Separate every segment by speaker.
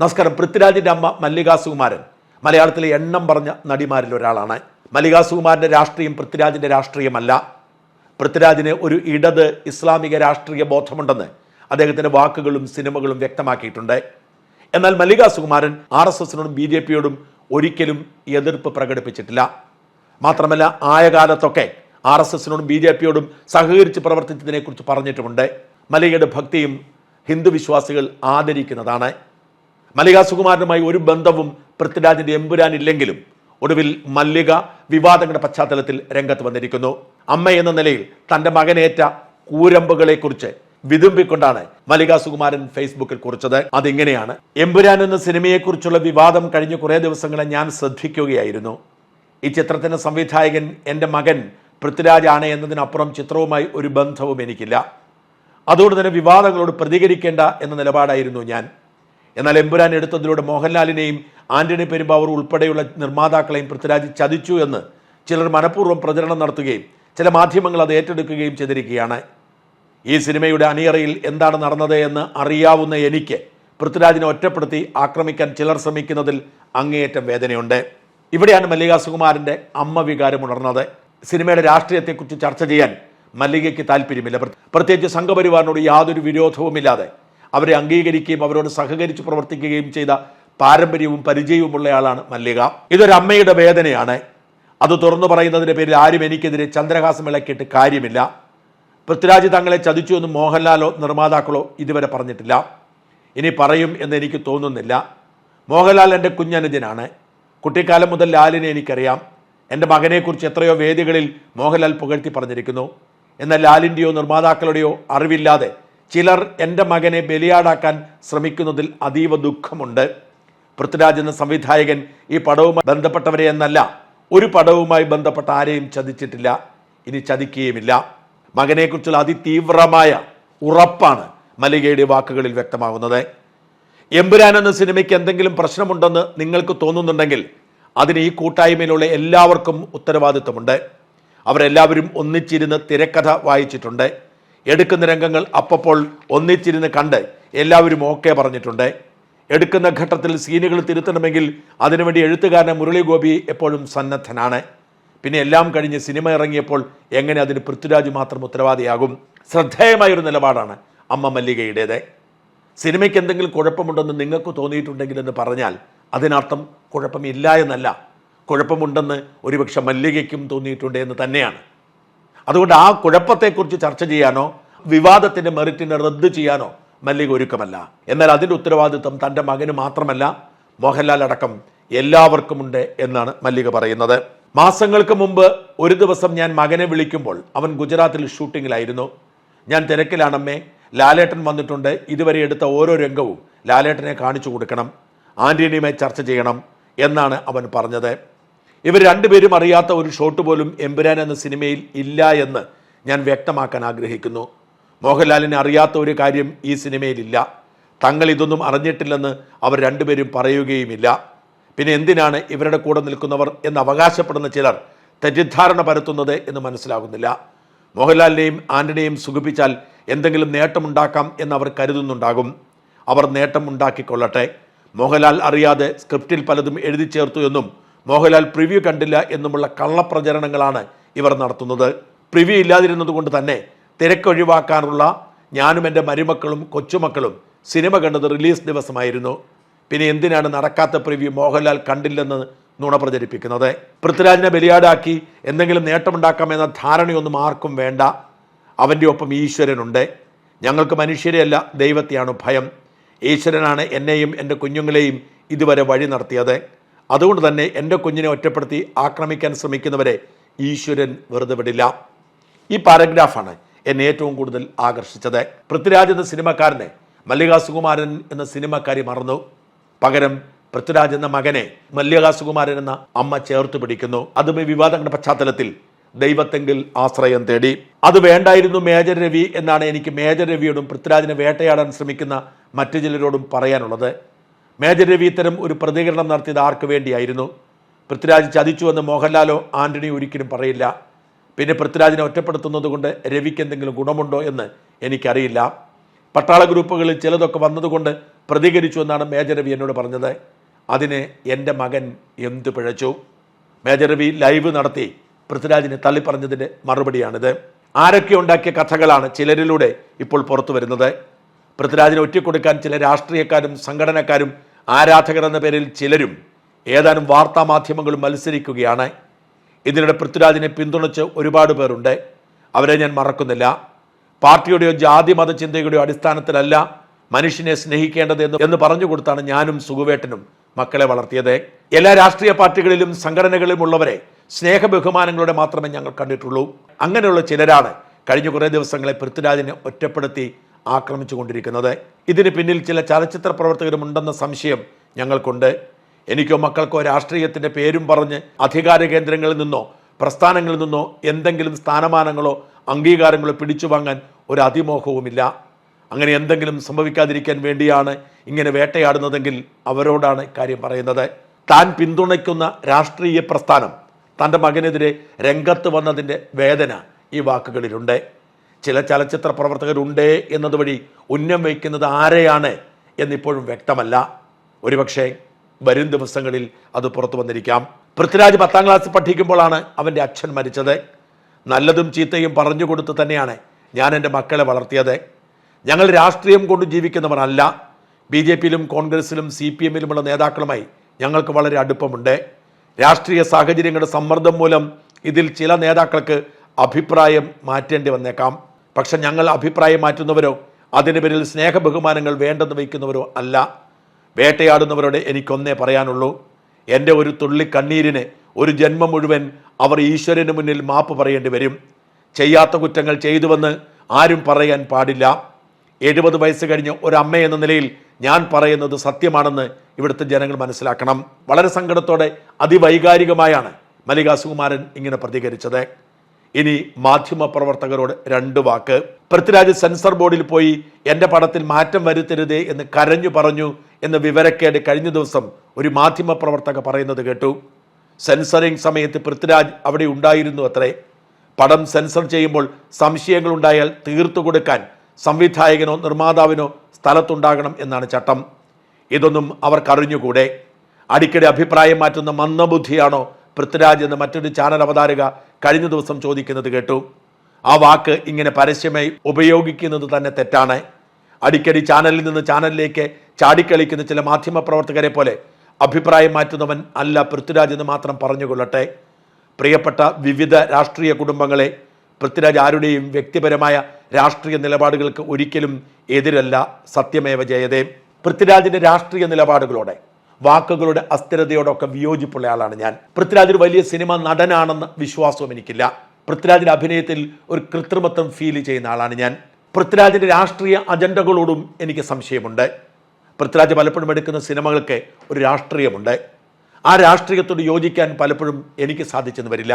Speaker 1: നമസ്കാരം. പൃഥ്വിരാജിന്റെ അമ്മ മല്ലിക സുകുമാരൻ. മലയാളത്തിലെ എണ്ണം പറഞ്ഞ നടിമാരിൽ ഒരാളാണ്. മല്ലിക സുകുമാരന്റെ രാഷ്ട്രീയം പൃഥ്വിരാജിന്റെ രാഷ്ട്രീയമല്ല. പൃഥ്വിരാജിന് ഒരു ഇടത് ഇസ്ലാമിക രാഷ്ട്രീയ ബോധമുണ്ടെന്ന് അദ്ദേഹത്തിന്റെ വാക്കുകളും സിനിമകളും വ്യക്തമാക്കിയിട്ടുണ്ട്. എന്നാൽ മല്ലിക സുകുമാരൻ ആർ എസ് എസിനോടും ബി ജെ പിയോടും ഒരിക്കലും എതിർപ്പ് പ്രകടിപ്പിച്ചിട്ടില്ല. മാത്രമല്ല ആയ കാലത്തൊക്കെ ആർ എസ് എസിനോടും ബി ജെ പിയോടും സഹകരിച്ച് പ്രവർത്തിച്ചതിനെക്കുറിച്ച് പറഞ്ഞിട്ടുമുണ്ട്. മല്ലികയുടെ ഭക്തിയും ഹിന്ദു വിശ്വാസികൾ ആദരിക്കുന്നതാണ്. മല്ലിക സുകുമാരനുമായി ഒരു ബന്ധവും പൃഥ്വിരാജിന്റെ എമ്പുരാൻ ഇല്ലെങ്കിലും ഒടുവിൽ മല്ലിക വിവാദങ്ങളുടെ പശ്ചാത്തലത്തിൽ രംഗത്ത് വന്നിരിക്കുന്നു. അമ്മ എന്ന നിലയിൽ തന്റെ മകനേറ്റ കൂരമ്പുകളെക്കുറിച്ച് വിതുമ്പിക്കൊണ്ടാണ് മല്ലിക സുകുമാരൻ ഫേസ്ബുക്കിൽ കുറിച്ചത്. അതിങ്ങനെയാണ്. എമ്പുരാൻ എന്ന സിനിമയെക്കുറിച്ചുള്ള വിവാദം കഴിഞ്ഞ കുറേ ദിവസങ്ങളെ ഞാൻ ശ്രദ്ധിക്കുകയായിരുന്നു. ഈ ചിത്രത്തിന്റെ സംവിധായകൻ എന്റെ മകൻ പൃഥ്വിരാജാണ് എന്നതിനപ്പുറം ചിത്രവുമായി ഒരു ബന്ധവും എനിക്കില്ല. അതുകൊണ്ട് തന്നെ വിവാദങ്ങളോട് പ്രതികരിക്കേണ്ട എന്ന നിലപാടായിരുന്നു ഞാൻ. എന്നാൽ എമ്പുരാൻ എടുത്തതിലൂടെ മോഹൻലാലിനെയും ആന്റണി പെരുമ്പാവൂർ ഉൾപ്പെടെയുള്ള നിർമ്മാതാക്കളെയും പൃഥ്വിരാജ് ചതിച്ചു എന്ന് ചിലർ മനഃപൂർവം പ്രചരണം നടത്തുകയും ചില മാധ്യമങ്ങൾ അത് ഏറ്റെടുക്കുകയും ചെയ്തിരിക്കുകയാണ്. ഈ സിനിമയുടെ അണിയറയിൽ എന്താണ് നടന്നത് എന്ന് അറിയാവുന്ന എനിക്ക് പൃഥ്വിരാജിനെ ഒറ്റപ്പെടുത്തി ആക്രമിക്കാൻ ചിലർ ശ്രമിക്കുന്നതിൽ അങ്ങേയറ്റം വേദനയുണ്ട്. ഇവിടെയാണ് മല്ലിക സുകുമാരന്റെ അമ്മ വികാരം ഉണർന്നത്. സിനിമയുടെ രാഷ്ട്രീയത്തെക്കുറിച്ച് ചർച്ച ചെയ്യാൻ മല്ലികയ്ക്ക് താല്പര്യമില്ല പ്ര- പ്രത്യേകിച്ച് സംഘപരിവാറിനോട് യാതൊരു വിരോധവുമില്ലാതെ അവരെ അംഗീകരിക്കുകയും അവരോട് സഹകരിച്ച് പ്രവർത്തിക്കുകയും ചെയ്ത പാരമ്പര്യവും പരിചയവുമുള്ള ആളാണ് മല്ലിക. ഇതൊരമ്മയുടെ വേദനയാണ്. അത് തുറന്നു പറയുന്നതിന്റെ പേരിൽ ആരും എനിക്കെതിരെ ചന്ദ്രഹാസം ഇളക്കിയിട്ട് കാര്യമില്ല. പൃഥ്വിരാജ് തങ്ങളെ ചതിച്ചു എന്ന് മോഹൻലാലോ നിർമ്മാതാക്കളോ ഇതുവരെ പറഞ്ഞിട്ടില്ല. ഇനി പറയും എന്ന് എനിക്ക് തോന്നുന്നില്ല. മോഹൻലാൽ എന്റെ കുഞ്ഞനുജനാണ്. കുട്ടിക്കാലം മുതൽ ലാലിനെ എനിക്കറിയാം. എന്റെ മകനെക്കുറിച്ച് എത്രയോ വേദികളിൽ മോഹൻലാൽ പുകഴ്ത്തി പറഞ്ഞിരിക്കുന്നു. എന്നാൽ ലാലിന്റെയോ നിർമ്മാതാക്കളുടെയോ അറിവില്ലാതെ ചിലർ എന്റെ മകനെ ബലിയാടാക്കാൻ ശ്രമിക്കുന്നതിൽ അതീവ ദുഃഖമുണ്ട്. പൃഥ്വിരാജ് എന്ന സംവിധായകൻ ഈ പടവുമായി ബന്ധപ്പെട്ടവരെ എന്നല്ല ഒരു പടവുമായി ബന്ധപ്പെട്ട ആരെയും ചതിച്ചിട്ടില്ല ഇനി ചതിക്കുകയുമില്ല. മകനെക്കുറിച്ചുള്ള അതിതീവ്രമായ ഉറപ്പാണ് മല്ലികയുടെ വാക്കുകളിൽ വ്യക്തമാകുന്നത്. എമ്പുരാൻ എന്ന സിനിമയ്ക്ക് എന്തെങ്കിലും പ്രശ്നമുണ്ടെന്ന് നിങ്ങൾക്ക് തോന്നുന്നുണ്ടെങ്കിൽ അതിന് ഈ കൂട്ടായ്മയിലുള്ള എല്ലാവർക്കും ഉത്തരവാദിത്വമുണ്ട്. അവരെല്ലാവരും ഒന്നിച്ചിരുന്ന് തിരക്കഥ വായിച്ചിട്ടുണ്ട്. എടുക്കുന്ന രംഗങ്ങൾ അപ്പപ്പോൾ ഒന്നിച്ചിരുന്ന് കണ്ട് എല്ലാവരും ഓക്കെ പറഞ്ഞിട്ടുണ്ട്. എടുക്കുന്ന ഘട്ടത്തിൽ സീനുകൾ തിരുത്തണമെങ്കിൽ അതിനുവേണ്ടി എഴുത്തുകാരൻ മുരളി ഗോപി എപ്പോഴും സന്നദ്ധനാണ്. പിന്നെ എല്ലാം കഴിഞ്ഞ് സിനിമ ഇറങ്ങിയപ്പോൾ എങ്ങനെ അതിന് പൃഥ്വിരാജ് മാത്രം ഉത്തരവാദിയാകും? ശ്രദ്ധേയമായൊരു നിലപാടാണ് അമ്മ മല്ലികയുടേത്. സിനിമയ്ക്ക് എന്തെങ്കിലും കുഴപ്പമുണ്ടെന്ന് നിങ്ങൾക്ക് തോന്നിയിട്ടുണ്ടെങ്കിൽ എന്ന് പറഞ്ഞാൽ അതിനർത്ഥം കുഴപ്പമില്ല എന്നല്ല. കുഴപ്പമുണ്ടെന്ന് ഒരുപക്ഷെ മല്ലികയ്ക്കും തോന്നിയിട്ടുണ്ട് എന്ന് തന്നെയാണ്. അതുകൊണ്ട് ആ കുഴപ്പത്തെക്കുറിച്ച് ചർച്ച ചെയ്യാനോ വിവാദത്തിന്റെ മെറിറ്റിനെ റദ്ദ് ചെയ്യാനോ മല്ലിക ഒരുക്കമല്ല. എന്നാൽ അതിന്റെ ഉത്തരവാദിത്വം തന്റെ മകന് മാത്രമല്ല മോഹൻലാൽ അടക്കം എല്ലാവർക്കുമുണ്ട് എന്നാണ് മല്ലിക പറയുന്നത്. മാസങ്ങൾക്ക് മുമ്പ് ഒരു ദിവസം ഞാൻ മകനെ വിളിക്കുമ്പോൾ അവൻ ഗുജറാത്തിൽ ഷൂട്ടിങ്ങിലായിരുന്നു. ഞാൻ തിരക്കിലാണമ്മേ ലാലേട്ടൻ വന്നിട്ടുണ്ട്. ഇതുവരെ എടുത്ത ഓരോ രംഗവും ലാലേട്ടനെ കാണിച്ചു കൊടുക്കണം ആന്റണിയുമായി ചർച്ച ചെയ്യണം എന്നാണ് അവൻ പറഞ്ഞത്. ഇവർ രണ്ടുപേരും അറിയാത്ത ഒരു ഷോട്ട് പോലും എമ്പുരാൻ എന്ന സിനിമയിൽ ഇല്ല എന്ന് ഞാൻ വ്യക്തമാക്കാൻ ആഗ്രഹിക്കുന്നു. മോഹൻലാലിനെ അറിയാത്ത ഒരു കാര്യം ഈ സിനിമയിലില്ല തങ്ങൾ ഇതൊന്നും അറിഞ്ഞിട്ടില്ലെന്ന് അവർ രണ്ടുപേരും പറയുകയുമില്ല. പിന്നെ എന്തിനാണ് ഇവരുടെ കൂടെ നിൽക്കുന്നവർ എന്ന് അവകാശപ്പെടുന്ന ചിലർ തെറ്റിദ്ധാരണ പരത്തുന്നത് എന്ന് മനസ്സിലാകുന്നില്ല. മോഹൻലാലിനെയും ആന്റണിയെയും സുഖിപ്പിച്ചാൽ എന്തെങ്കിലും നേട്ടമുണ്ടാക്കാം എന്ന് അവർ കരുതുന്നുണ്ടാകും. അവർ നേട്ടം ഉണ്ടാക്കിക്കൊള്ളട്ടെ മോഹൻലാൽ അറിയാതെ സ്ക്രിപ്റ്റിൽ പലതും എഴുതി ചേർത്തു എന്നും മോഹൻലാൽ പ്രിവ്യൂ കണ്ടില്ല എന്നുമുള്ള കള്ളപ്രചരണങ്ങളാണ് ഇവർ നടത്തുന്നത്. പ്രിവ്യൂ ഇല്ലാതിരുന്നത് കൊണ്ട് തന്നെ തിരക്കൊഴിവാക്കാനുള്ള ഞാനും എന്റെ മരുമക്കളും കൊച്ചുമക്കളും സിനിമ കണ്ടത് റിലീസ് ദിവസമായിരുന്നു. പിന്നെ എന്തിനാണ് നടക്കാത്ത പ്രിവ്യൂ മോഹൻലാൽ കണ്ടില്ലെന്ന് നുണ പ്രചരിപ്പിക്കുന്നത്? പൃഥ്വിരാജിനെ ബലിയാടാക്കി എന്തെങ്കിലും നേട്ടമുണ്ടാക്കാമെന്ന ധാരണയൊന്നും ആർക്കും വേണ്ട. അവന്റെ ഒപ്പം ഈശ്വരനുണ്ട്. ഞങ്ങൾക്ക് മനുഷ്യരെയല്ല ദൈവത്തെയാണ് ഭയം. ഈശ്വരനാണ് എന്നെയും എന്റെ കുഞ്ഞുങ്ങളെയും ഇതുവരെ വഴി നടത്തിയത്. അതുകൊണ്ട് തന്നെ എന്റെ കുഞ്ഞിനെ ഒറ്റപ്പെടുത്തി ആക്രമിക്കാൻ ശ്രമിക്കുന്നവരെ ഈശ്വരൻ വെറുതെ വിടില്ല. ഈ പാരഗ്രാഫാണ് എന്നെ ഏറ്റവും കൂടുതൽ ആകർഷിച്ചത്. പൃഥ്വിരാജ് എന്ന സിനിമക്കാരനെ മല്ലിക സുകുമാരൻ എന്ന സിനിമക്കാരി മറന്നു. പകരം പൃഥ്വിരാജ് എന്ന മകനെ മല്ലിക സുകുമാരൻ എന്ന അമ്മ ചേർത്ത് പിടിക്കുന്നു. അതും വിവാദങ്ങളുടെ പശ്ചാത്തലത്തിൽ ദൈവത്തെങ്കിൽ ആശ്രയം തേടി. അത് വേണ്ടായിരുന്നു മേജർ രവി എന്നാണ് എനിക്ക് മേജർ രവിയോടും പൃഥ്വിരാജിനെ വേട്ടയാടാൻ ശ്രമിക്കുന്ന മറ്റു ചിലരോടും പറയാനുള്ളത്. മേജർ രവി ഇത്തരം ഒരു പ്രതികരണം നടത്തിയത് ആർക്ക് വേണ്ടിയായിരുന്നു? പൃഥ്വിരാജ് ചതിച്ചുവെന്ന് മോഹൻലാലോ ആന്റണി ഒരിക്കലും പറയില്ല. പിന്നെ പൃഥ്വിരാജിനെ ഒറ്റപ്പെടുത്തുന്നത് കൊണ്ട് രവിക്ക് എന്തെങ്കിലും ഗുണമുണ്ടോ എന്ന് എനിക്കറിയില്ല. പട്ടാള ഗ്രൂപ്പുകളിൽ ചിലതൊക്കെ വന്നതുകൊണ്ട് പ്രതികരിച്ചു എന്നാണ് മേജർ രവി എന്നോട് പറഞ്ഞത്. അതിന് എന്റെ മകൻ എന്തു പിഴച്ചു? മേജർ രവി ലൈവ് നടത്തി പൃഥ്വിരാജിനെ തള്ളിപ്പറഞ്ഞതിന്റെ മറുപടിയാണിത്. ആരൊക്കെ ഉണ്ടാക്കിയ കഥകളാണ് ചിലരിലൂടെ ഇപ്പോൾ പുറത്തു വരുന്നത് പൃഥ്വിരാജിനെ ഒറ്റിക്കൊടുക്കാൻ ചില രാഷ്ട്രീയക്കാരും സംഘടനക്കാരും ആരാധകർ എന്ന പേരിൽ ചിലരും ഏതാനും വാർത്താ മാധ്യമങ്ങളും മത്സരിക്കുകയാണ്. ഇതിനിടെ പൃഥ്വിരാജിനെ പിന്തുണച്ച് ഒരുപാട് പേരുണ്ട്. അവരെ ഞാൻ മറക്കുന്നില്ല. പാർട്ടിയുടെയോ ജാതി മത ചിന്തയുടെയോ അടിസ്ഥാനത്തിലല്ല മനുഷ്യനെ സ്നേഹിക്കേണ്ടത് എന്ന് എന്ന് പറഞ്ഞു കൊടുത്താണ് ഞാനും സുഖുവേട്ടനും മക്കളെ വളർത്തിയത്. എല്ലാ രാഷ്ട്രീയ പാർട്ടികളിലും സംഘടനകളിലും ഉള്ളവരെ സ്നേഹ ബഹുമാനങ്ങളുടെ മാത്രമേ ഞങ്ങൾ കണ്ടിട്ടുള്ളൂ. അങ്ങനെയുള്ള ചിലരാണ് കഴിഞ്ഞ കുറേ ദിവസങ്ങളെ പൃഥ്വിരാജിനെ ഒറ്റപ്പെടുത്തി ആക്രമിച്ചു കൊണ്ടിരിക്കുന്നത് ഇതിന് പിന്നിൽ ചില ചലച്ചിത്ര പ്രവർത്തകരും ഉണ്ടെന്ന സംശയം ഞങ്ങൾക്കുണ്ട്. എനിക്കോ മക്കൾക്കോ രാഷ്ട്രീയത്തിന്റെ പേരും പറഞ്ഞ് അധികാര കേന്ദ്രങ്ങളിൽ നിന്നോ പ്രസ്ഥാനങ്ങളിൽ നിന്നോ എന്തെങ്കിലും സ്ഥാനമാനങ്ങളോ അംഗീകാരങ്ങളോ പിടിച്ചു വാങ്ങാൻ ഒരു അതിമോഹവുമില്ല. അങ്ങനെ എന്തെങ്കിലും സംഭവിക്കാതിരിക്കാൻ വേണ്ടിയാണ് ഇങ്ങനെ വേട്ടയാടുന്നതെങ്കിൽ അവരോടാണ് കാര്യം പറയുന്നത്. താൻ പിന്തുണയ്ക്കുന്ന രാഷ്ട്രീയ പ്രസ്ഥാനം തന്റെ മകനെതിരെ രംഗത്ത് വന്നതിന്റെ വേദന ഈ വാക്കുകളിലുണ്ട്. ചില ചലച്ചിത്ര പ്രവർത്തകരുണ്ട് എന്നതുവഴി ഉന്നം വയ്ക്കുന്നത് ആരെയാണ് എന്നിപ്പോഴും വ്യക്തമല്ല. ഒരുപക്ഷെ വരും ദിവസങ്ങളിൽ അത് പുറത്തു വന്നിരിക്കാം. പൃഥ്വിരാജ് പത്താം ക്ലാസ് പഠിക്കുമ്പോഴാണ് അവന്റെ അച്ഛൻ മരിച്ചത്. നല്ലതും ചീത്തയും പറഞ്ഞു കൊടുത്ത് തന്നെയാണ് ഞാൻ എന്റെ മക്കളെ വളർത്തിയത്. ഞങ്ങൾ രാഷ്ട്രീയം കൊണ്ട് ജീവിക്കുന്നവരല്ല. ബി ജെ പിയിലും കോൺഗ്രസിലും സി പി എമ്മിലുമുള്ള നേതാക്കളുമായി ഞങ്ങൾക്ക് വളരെ അടുപ്പമുണ്ട്. രാഷ്ട്രീയ സാഹചര്യങ്ങളുടെ സമ്മർദ്ദം മൂലം ഇതിൽ ചില നേതാക്കൾക്ക് അഭിപ്രായം മാറ്റേണ്ടി വന്നേക്കാം. പക്ഷെ ഞങ്ങൾ അഭിപ്രായം മാറ്റുന്നവരോ അതിന് പേരിൽ സ്നേഹ ബഹുമാനങ്ങൾ വേണ്ടെന്ന് വയ്ക്കുന്നവരോ അല്ല. വേട്ടയാടുന്നവരോട് എനിക്കൊന്നേ പറയാനുള്ളൂ. എന്റെ ഒരു തുള്ളി കണ്ണീരിന് ഒരു ജന്മം മുഴുവൻ അവർ ഈശ്വരന് മുന്നിൽ മാപ്പ് പറയേണ്ടി വരും. ചെയ്യാത്ത കുറ്റങ്ങൾ ചെയ്തുവെന്ന് ആരും പറയാൻ പാടില്ല. എഴുപത് വയസ്സ് കഴിഞ്ഞ് അമ്മ എന്ന നിലയിൽ ഞാൻ പറയുന്നത് സത്യമാണെന്ന് ഇവിടുത്തെ ജനങ്ങൾ മനസ്സിലാക്കണം. വളരെ സങ്കടത്തോടെ അതിവൈകാരികമായാണ് മല്ലിക സുകുമാരൻ ഇങ്ങനെ പ്രതികരിച്ചത്. ഇനി മാധ്യമ പ്രവർത്തകരോട് രണ്ട് വാക്ക്. പൃഥ്വിരാജ് സെൻസർ ബോർഡിൽ പോയി എന്റെ പടത്തിൽ മാറ്റം വരുത്തരുതേ എന്ന് കരഞ്ഞു പറഞ്ഞു എന്ന് വിവരക്കേട് കഴിഞ്ഞ ദിവസം ഒരു മാധ്യമ പ്രവർത്തക പറയുന്നത് കേട്ടു. സെൻസറിംഗ് സമയത്ത് പൃഥ്വിരാജ് അവിടെ ഉണ്ടായിരുന്നു അത്രേ. പടം സെൻസർ ചെയ്യുമ്പോൾ സംശയങ്ങൾ ഉണ്ടായാൽ തീർത്തു കൊടുക്കാൻ സംവിധായകനോ നിർമ്മാതാവിനോ സ്ഥലത്തുണ്ടാകണം എന്നാണ് ചട്ടം. ഇതൊന്നും അവർക്കറിഞ്ഞുകൂടെ? അടിക്കടി അഭിപ്രായം മാറ്റുന്ന മന്ദബുദ്ധിയാണോ പൃഥ്വിരാജ് എന്ന മറ്റൊരു ചാനൽ അവതാരക കഴിഞ്ഞ ദിവസം ചോദിക്കുന്നത് കേട്ടു. ആ വാക്ക് ഇങ്ങനെ പരസ്യമായി ഉപയോഗിക്കുന്നത് തന്നെ തെറ്റാണ്. അടിക്കടി ചാനലിൽ നിന്ന് ചാനലിലേക്ക് ചാടിക്കളിക്കുന്ന ചില മാധ്യമ പ്രവർത്തകരെ പോലെ അഭിപ്രായം മാറ്റുന്നവൻ അല്ല പൃഥ്വിരാജ് എന്ന് മാത്രം പറഞ്ഞുകൊള്ളട്ടെ. പ്രിയപ്പെട്ട വിവിധ രാഷ്ട്രീയ കുടുംബങ്ങളെ പൃഥ്വിരാജ് ആരുടെയും വ്യക്തിപരമായ രാഷ്ട്രീയ നിലപാടുകൾക്ക് ഒരിക്കലും എതിരല്ല. സത്യമേവ ജയതേ പൃഥ്വിരാജിന്റെ രാഷ്ട്രീയ നിലപാടുകളോടെ വാക്കുകളുടെ അസ്ഥിരതയോടൊക്കെ വിയോജിപ്പുള്ള ആളാണ് ഞാൻ. പൃഥ്വിരാജ് ഒരു വലിയ സിനിമ നടനാണെന്ന വിശ്വാസവും എനിക്കില്ല. പൃഥ്വിരാജിന്റെ അഭിനയത്തിൽ ഒരു കൃത്രിമത്വം ഫീൽ ചെയ്യുന്ന ആളാണ് ഞാൻ. പൃഥ്വിരാജിന്റെ രാഷ്ട്രീയ അജണ്ടകളോടും എനിക്ക് സംശയമുണ്ട്. പൃഥ്വിരാജ് പലപ്പോഴും എടുക്കുന്ന സിനിമകൾക്ക് ഒരു രാഷ്ട്രീയമുണ്ട്. ആ രാഷ്ട്രീയത്തോട് യോജിക്കാൻ പലപ്പോഴും എനിക്ക് സാധിച്ചെന്ന് വരില്ല.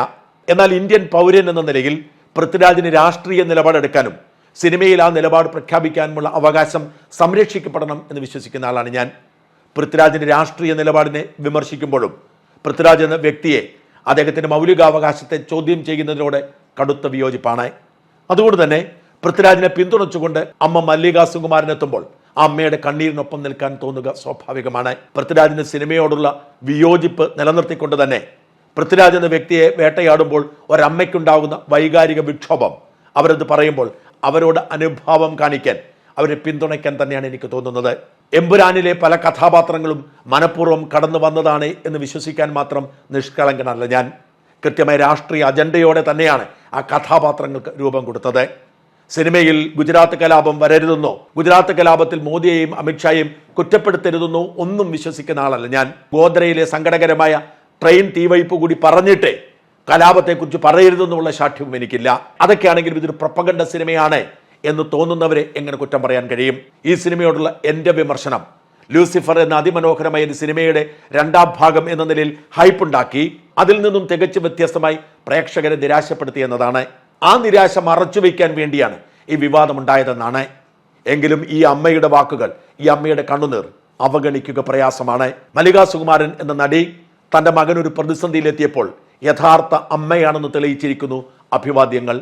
Speaker 1: എന്നാൽ ഇന്ത്യൻ പൗരൻ എന്ന നിലയിൽ പൃഥ്വിരാജിന് രാഷ്ട്രീയ നിലപാടെടുക്കാനും സിനിമയിൽ ആ നിലപാട് പ്രഖ്യാപിക്കാനുമുള്ള അവകാശം സംരക്ഷിക്കപ്പെടണം എന്ന് വിശ്വസിക്കുന്ന ആളാണ് ഞാൻ. പൃഥ്വിരാജിന്റെ രാഷ്ട്രീയ നിലപാടിനെ വിമർശിക്കുമ്പോഴും പൃഥ്വിരാജ് എന്ന വ്യക്തിയെ അദ്ദേഹത്തിന്റെ മൗലികാവകാശത്തെ ചോദ്യം ചെയ്യുന്നതിനോട് കടുത്ത വിയോജിപ്പാണ്. അതുകൊണ്ട് തന്നെ പൃഥ്വിരാജിനെ പിന്തുണച്ചുകൊണ്ട് അമ്മ മല്ലിക സുകുമാരനെത്തുമ്പോൾ ആ അമ്മയുടെ കണ്ണീരിനൊപ്പം നിൽക്കാൻ തോന്നുക സ്വാഭാവികമാണ്. പൃഥ്വിരാജിന് സിനിമയോടുള്ള വിയോജിപ്പ് നിലനിർത്തിക്കൊണ്ട് തന്നെ പൃഥ്വിരാജ് എന്ന വ്യക്തിയെ വേട്ടയാടുമ്പോൾ ഒരമ്മയ്ക്കുണ്ടാകുന്ന വൈകാരിക വിക്ഷോഭം അവരത് പറയുമ്പോൾ അവരോട് അനുഭാവം കാണിക്കാൻ അവരെ പിന്തുണയ്ക്കാൻ തന്നെയാണ് എനിക്ക് തോന്നുന്നത്. എമ്പുരാനിലെ പല കഥാപാത്രങ്ങളും മനഃപൂർവം കടന്നു വന്നതാണ് എന്ന് വിശ്വസിക്കാൻ മാത്രം നിഷ്കളങ്കനല്ല ഞാൻ. കൃത്യമായ രാഷ്ട്രീയ അജണ്ടയോടെ തന്നെയാണ് ആ കഥാപാത്രങ്ങൾക്ക് രൂപം കൊടുത്തത്. സിനിമയിൽ ഗുജറാത്ത് കലാപം വരരുതെന്നോ ഗുജറാത്ത് കലാപത്തിൽ മോദിയെയും അമിത്ഷായെയും കുറ്റപ്പെടുത്തരുതെന്നോ ഒന്നും വിശ്വസിക്കുന്ന ആളല്ല ഞാൻ. ഗോദ്രയിലെ സങ്കടകരമായ ട്രെയിൻ തീവയ്പ് കൂടി പറഞ്ഞിട്ട് കലാപത്തെക്കുറിച്ച് പറയരുതെന്നുള്ള ശാഠ്യവും എനിക്കില്ല. അതൊക്കെയാണെങ്കിലും ഇതൊരു പ്രപ്പകണ്ട സിനിമയാണ്. എന്ന് തോന്നുന്നവരെ എങ്ങനെ കുറ്റം പറയാൻ കഴിയും? ഈ സിനിമയോടുള്ള എന്റെ വിമർശനം ലൂസിഫർ എന്ന അതിമനോഹരമായ ഒരു സിനിമയുടെ രണ്ടാം ഭാഗം എന്ന നിലയിൽ ഹൈപ്പുണ്ടാക്കി അതിൽ നിന്നും തികച്ചു വ്യത്യസ്തമായി പ്രേക്ഷകരെ നിരാശപ്പെടുത്തി എന്നതാണ്. ആ നിരാശ മറച്ചുവെക്കാൻ വേണ്ടിയാണ് ഈ വിവാദം ഉണ്ടായതെന്നാണ് എങ്കിലും ഈ അമ്മയുടെ വാക്കുകൾ ഈ അമ്മയുടെ കണ്ണുനീർ അവഗണിക്കുക പ്രയാസമാണ്. മല്ലിക സുകുമാരൻ എന്ന നടി തന്റെ മകൻ ഒരു പ്രതിസന്ധിയിലെത്തിയപ്പോൾ യഥാർത്ഥ അമ്മയാണെന്ന് തെളിയിച്ചിരിക്കുന്നു അഭിവാദ്യങ്ങൾ.